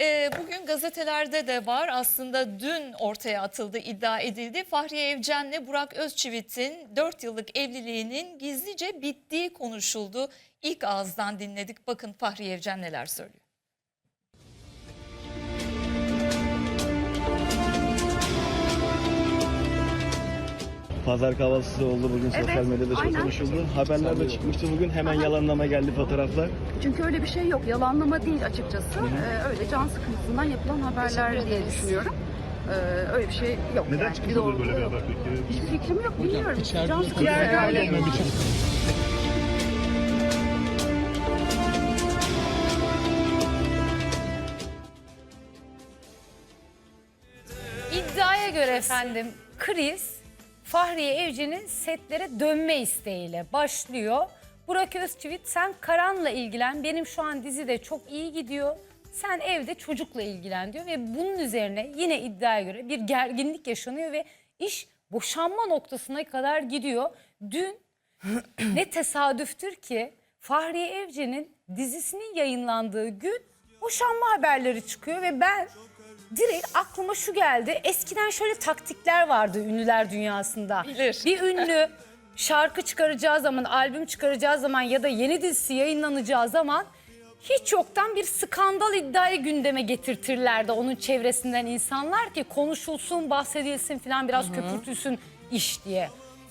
Ee, bugün gazetelerde de var. Aslında dün ortaya atıldı, iddia edildi. Fahriye Evcen'le Burak Özçivit'in 4 yıllık evliliğinin gizlice bittiği konuşuldu. İlk ağızdan dinledik. Bakın Fahriye Evcen neler söylüyor. Pazar kahvaltısı oldu bugün sosyal Evet, medyada çok aynen. konuşuldu. Haberlerde çıkmıştı bugün hemen yalanlama geldi fotoğraflar. Çünkü öyle bir şey yok. Yalanlama değil açıkçası. Ee, öyle can sıkıntısından yapılan haberler diye düşünüyorum. Ee, öyle bir şey yok. Neden yani. olur böyle bir haber peki? Hiçbir fikrim yok. Bilmiyorum. Can sıkıntısı. Bir şey- İddiaya göre efendim kriz Fahriye Evcen'in setlere dönme isteğiyle başlıyor. Burak Özçivit sen Karan'la ilgilen benim şu an dizide çok iyi gidiyor. Sen evde çocukla ilgilen diyor ve bunun üzerine yine iddiaya göre bir gerginlik yaşanıyor ve iş boşanma noktasına kadar gidiyor. Dün ne tesadüftür ki Fahriye Evcen'in dizisinin yayınlandığı gün boşanma haberleri çıkıyor ve ben direkt aklıma şu geldi. Eskiden şöyle taktikler vardı ünlüler dünyasında. Bilir. Bir ünlü şarkı çıkaracağı zaman, albüm çıkaracağı zaman ya da yeni dizisi yayınlanacağı zaman hiç yoktan bir skandal iddiayı gündeme getirtirlerdi onun çevresinden insanlar ki konuşulsun, bahsedilsin falan biraz köpürtülsün iş diye.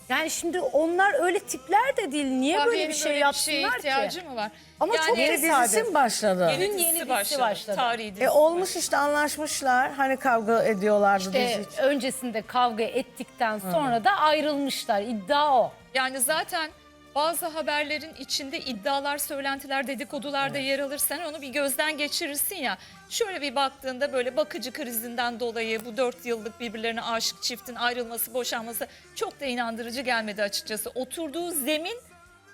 Yani şimdi onlar öyle tipler de değil. Niye böyle Fahriye'nin bir şey böyle bir yapsınlar şeye ki? ihtiyacı mı var? Ama çok Yani- tesadüf. Yeni dizisi mi başladı? Yeni dizisi yeni dizisi başladı. başladı. Tarihi dizisi E olmuş işte anlaşmışlar. Hani kavga ediyorlardı İşte dizi için. öncesinde kavga ettikten sonra da ayrılmışlar. İddia o. Yani zaten bazı haberlerin içinde iddialar, söylentiler, dedikodular da yer alır. Sen onu bir gözden geçirirsin ya. Şöyle bir baktığında böyle bakıcı krizinden dolayı bu dört yıllık birbirlerine aşık çiftin ayrılması, boşanması çok da inandırıcı gelmedi açıkçası. Oturduğu zemin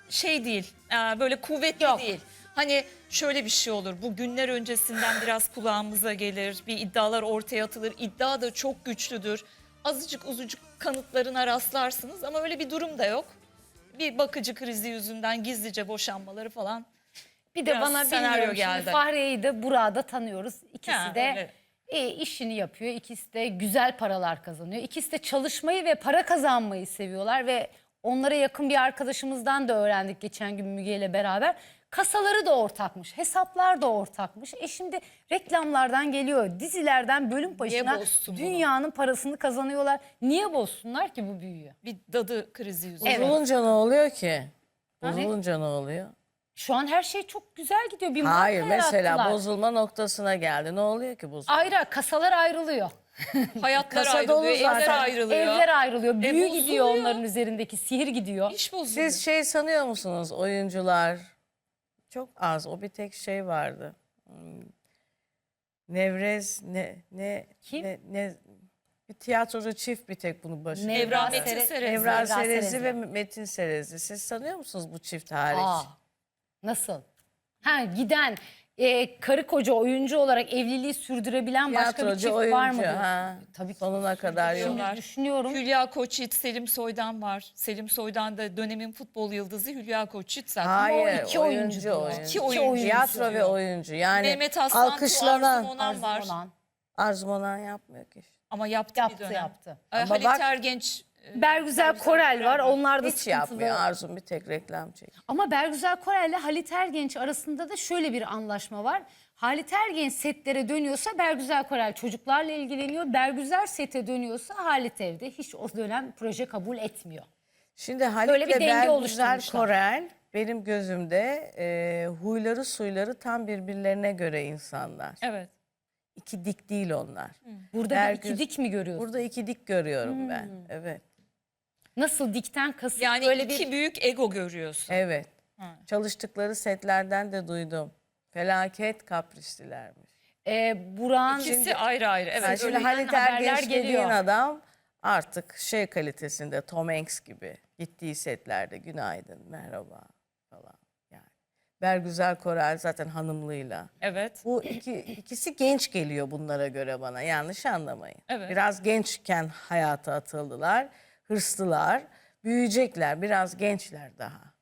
şey değil, e, böyle kuvvetli Yok. değil. Hani şöyle bir şey olur. Bu günler öncesinden biraz kulağımıza gelir. Bir iddialar ortaya atılır. İddia da çok güçlüdür. Azıcık uzucuk kanıtlarına rastlarsınız ama öyle bir durum da yok. Bir bakıcı krizi yüzünden gizlice boşanmaları falan. Bir de Biraz bana senaryo bilmiyorum geldi. şimdi Fahriye'yi de Burak'ı da tanıyoruz. İkisi Ha, de öyle. e, işini yapıyor. İkisi de güzel paralar kazanıyor. İkisi de çalışmayı ve para kazanmayı seviyorlar ve onlara yakın bir arkadaşımızdan da öğrendik geçen gün Müge ile beraber. Kasaları da ortakmış, hesaplar da ortakmış. E şimdi reklamlardan geliyor, dizilerden bölüm başına bozsun bunu? dünyanın parasını kazanıyorlar. Niye bozsunlar ki bu büyüyü? Bir dadı krizi yüzünden. Bozulunca ne oluyor ki? Bozulunca ne oluyor? Şu an her şey çok güzel gidiyor. Bir marka Hayır mesela yarattılar. bozulma noktasına geldi. Ne oluyor ki bozulma? Ayrı kasalar ayrılıyor. Hayatlar Kasa ayrılıyor, dolu evler zaten. ayrılıyor. Evler ayrılıyor. Büyü bozuluyor. gidiyor onların üzerindeki sihir gidiyor. İş bozuluyor. Siz şey sanıyor musunuz oyuncular? Çok az. O bir tek şey vardı. Hmm. Nevrez ne ne Kim? ne, ne bir tiyatrocu çift bir tek bunu başında. Nevra Sere- Metin Serezli. Evren Nevra Serezli Serezli. ve Metin Serezli. Siz sanıyor musunuz bu çift hariç? Aa, nasıl? Ha giden e, karı koca oyuncu olarak evliliği sürdürebilen başka bir Tiyatrocu, çift oyuncu. var mı? diyorsun? Ha. Tabii ki. Sonuna kadar yok. Sürdürüyorlar. Düşünüyorum. Hülya Koçyiğit, Selim Soydan var. Selim Soydan da dönemin futbol yıldızı Hülya Koçyiğit zaten. Hayır, iki oyuncu, oyuncu. İki oyuncu Tiyatro ve oyuncu. Yani Mehmet Aslan, Arzu alkışlanan. Onan var. Olan Arzu Monan yapmıyor ki. Ama yaptı, Yaptı, bir dönem. yaptı. Ee, Ama Halit bak- Ergenç. E, Bergüzel Korel var. Onlar da Hiç sıkıntılı. yapmıyor. Arzu bir tek reklam çekiyor. Ama Bergüzel Korel ile Halit Ergenç arasında da şöyle bir anlaşma var. Halit Ergenç setlere dönüyorsa Bergüzel Korel çocuklarla ilgileniyor. Bergüzel sete dönüyorsa Halit evde hiç o dönem proje kabul etmiyor. Şimdi Halit bir ve denge Bergüzar oluşturmuşlar. Korel benim gözümde e, huyları suyları tam birbirlerine göre insanlar. Evet. İki dik değil onlar. Burada Bergüz- bir iki dik mi görüyorsun? Burada iki dik görüyorum ben. Evet. Nasıl dikten kasıp Yani böyle iki bir büyük ego görüyorsun. Evet. Çalıştıkları setlerden de duydum. Felaket kaprislilermiş. e, Burak'ın İkisi ayrı ayrı. Evet. Yani şimdi öyle- Halit haberler Ergenç dediğin geliyor. adam artık şey kalitesinde Tom Hanks gibi gittiği setlerde günaydın merhaba falan yani. Bergüzar Korel zaten hanımlığıyla. Evet. Bu iki, ikisi genç geliyor bunlara göre bana yanlış anlamayın. Evet. Biraz gençken hayata atıldılar, hırslılar, büyüyecekler biraz gençler daha.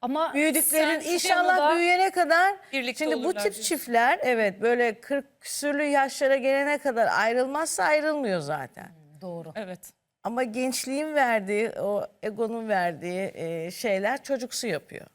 Ama Büyüdüklerin sen inşallah konuda- büyüyene kadar Birlikte şimdi bu olurlar tip diyorsun. çiftler evet böyle 40 küsürlü yaşlara gelene kadar ayrılmazsa ayrılmıyor zaten. Doğru. Evet. Ama gençliğin verdiği o egonun verdiği e, şeyler çocuksu yapıyor.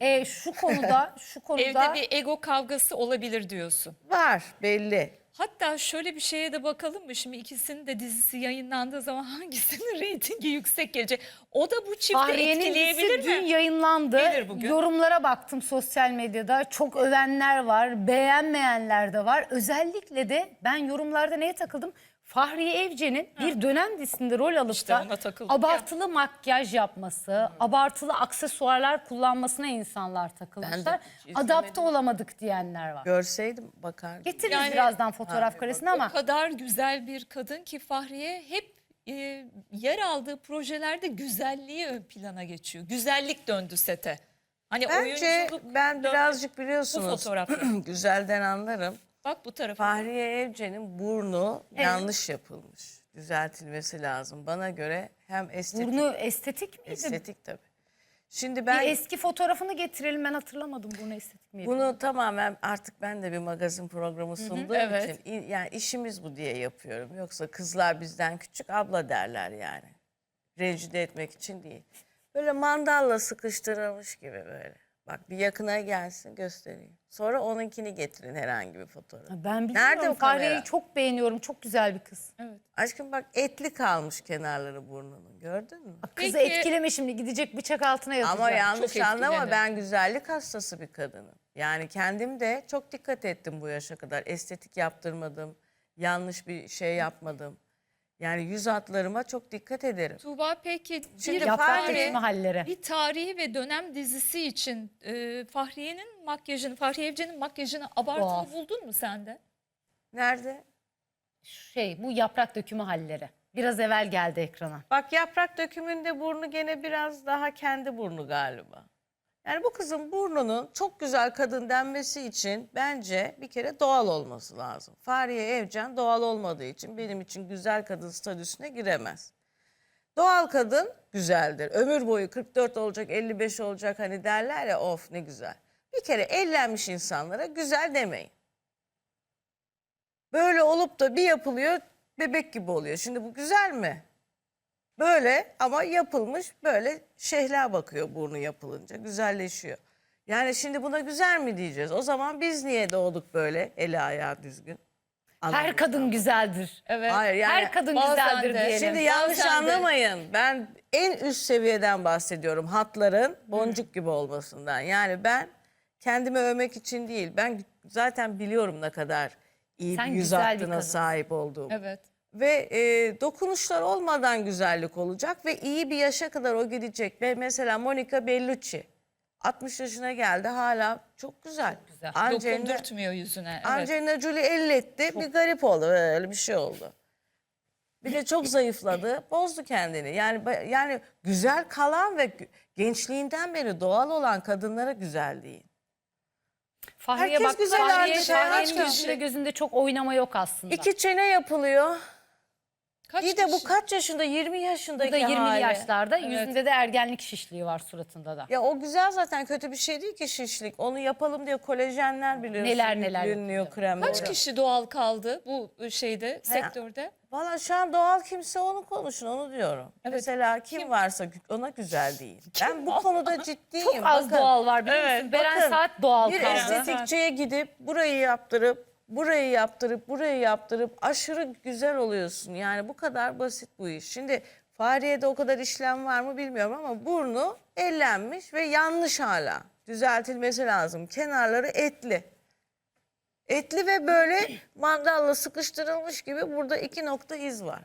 E, şu konuda şu konuda Evde bir ego kavgası olabilir diyorsun. Var belli. Hatta şöyle bir şeye de bakalım mı? Şimdi ikisinin de dizisi yayınlandığı zaman hangisinin reytingi yüksek gelecek? O da bu çifti Fahriye'nin etkileyebilir dizisi dün mi? yayınlandı. Gelir bugün. Yorumlara baktım sosyal medyada. Çok övenler var, beğenmeyenler de var. Özellikle de ben yorumlarda neye takıldım? Fahriye Evcen'in bir dönem dizisinde rol alıp İşte da ona takıldım abartılı makyaj yapması, abartılı aksesuarlar kullanmasına insanlar takılmışlar. Adapte olamadık diyenler var. Görseydim bakardım. Getiririz Yani- birazdan fotoğraf karesini ama O kadar güzel bir kadın ki Fahriye hep e, yer aldığı projelerde güzelliği ön plana geçiyor. Güzellik döndü sete. Hani Bence oyunculuk ben döndü. birazcık bu biliyorsunuz fotoğrafta. güzelden anlarım. Bak bu tarafa. Fahriye Evcen'in burnu yanlış yapılmış. Düzeltilmesi lazım. Bana göre hem estetik, burnu estetik miydi? estetik tabii. Şimdi Bir ben eski fotoğrafını getirelim ben hatırlamadım burnu estetik miydi? bunu tamamen artık ben de bir magazin programı sunduğum evet. için i- yani işimiz bu diye yapıyorum. Yoksa kızlar bizden küçük abla derler yani. Rencide etmek için değil. Böyle mandalla sıkıştırılmış gibi böyle. Bak bir yakına gelsin göstereyim. Sonra onunkini getirin herhangi bir fotoğraf. Ben Nerede biliyorum o kamera? Çok beğeniyorum. Çok güzel bir kız. Evet. Aşkım bak etli kalmış kenarları burnunun gördün mü? Kızı Peki- etkileme şimdi gidecek bıçak altına yatacak. Ama yanlış çok anlama etkilenir. ben güzellik hastası bir kadınım. Yani kendim de çok dikkat ettim bu yaşa kadar. Estetik yaptırmadım, yanlış bir şey yapmadım. Yani yüz hatlarıma çok dikkat ederim. Tuğba peki Şimdi bir, dökümü halleri. bir tarihi ve dönem dizisi için e, Fahriye'nin makyajını, Fahriye Evcen'in makyajını abartılı Tuhaf. buldun mu sen de? Nerede? Şey bu yaprak dökümü halleri. Biraz evvel geldi ekrana. Bak yaprak dökümünde burnu gene biraz daha kendi burnu galiba. Yani bu kızın burnunun çok güzel kadın denmesi için bence bir kere doğal olması lazım. Fahriye Evcen doğal olmadığı için benim için güzel kadın statüsüne giremez. Doğal kadın güzeldir. Ömür boyu 44 olacak, 55 olacak hani derler ya of ne güzel. Bir kere ellenmiş insanlara güzel demeyin. Böyle olup da bir yapılıyor bebek gibi oluyor. Şimdi bu güzel mi? Böyle ama yapılmış böyle şehla bakıyor burnu yapılınca güzelleşiyor. Yani şimdi buna güzel mi diyeceğiz? O zaman biz niye doğduk böyle eli ayağı düzgün? Her Anlamıyorum. kadın güzeldir. Evet. Hayır yani Her kadın bazen güzeldir de- diyelim. Şimdi yanlış de- anlamayın. Ben en üst seviyeden bahsediyorum. Hatların boncuk gibi olmasından. Yani ben kendimi övmek için değil. Ben zaten biliyorum ne kadar iyi Sen bir yüz güzel bir hattına kadınsın. sahip olduğumu. Evet. Ve e, dokunuşlar olmadan güzellik olacak ve iyi bir yaşa kadar o gidecek. Ve mesela Monica Bellucci 60 yaşına geldi hala çok güzel. güzel. Angelina, Dokundurtmuyor yüzüne. Evet. Angelina Jolie elletti bir garip oldu öyle bir şey oldu. Bir de çok zayıfladı bozdu kendini. Yani yani güzel kalan ve gençliğinden beri doğal olan kadınlara güzel değil. Fahriye Herkes bak güzel Fahriye, Fahriye'nin gözünde gözünde çok oynama yok aslında. İki çene yapılıyor. Kaç İyi de bu kişi? kaç yaşında? 20 yaşındaki Bu da 20 hali. yaşlarda. Yüzünde de ergenlik şişliği var suratında da. Ya o güzel zaten kötü bir şey değil ki şişlik. Onu yapalım diye kolajenler biliyorsun. Neler neler yükleniyor kremler. Kaç kişi doğal kaldı bu şeyde, sektörde? Valla şu an doğal kimse onu konuşun onu diyorum. Evet. Mesela kim, varsa gü- ona güzel değil. ben bu konuda ciddiyim. Çok az Bakın, doğal var biliyor Evet, musun? Beren bakın, Saat doğal Bir kaldı. estetikçiye gidip burayı yaptırıp burayı yaptırıp burayı yaptırıp aşırı güzel oluyorsun. Yani bu kadar basit bu iş. Şimdi Fahriye'de o kadar işlem var mı bilmiyorum ama burnu ellenmiş ve yanlış hala. Düzeltilmesi lazım. Kenarları etli. Etli ve böyle mandalla sıkıştırılmış gibi burada iki nokta iz var.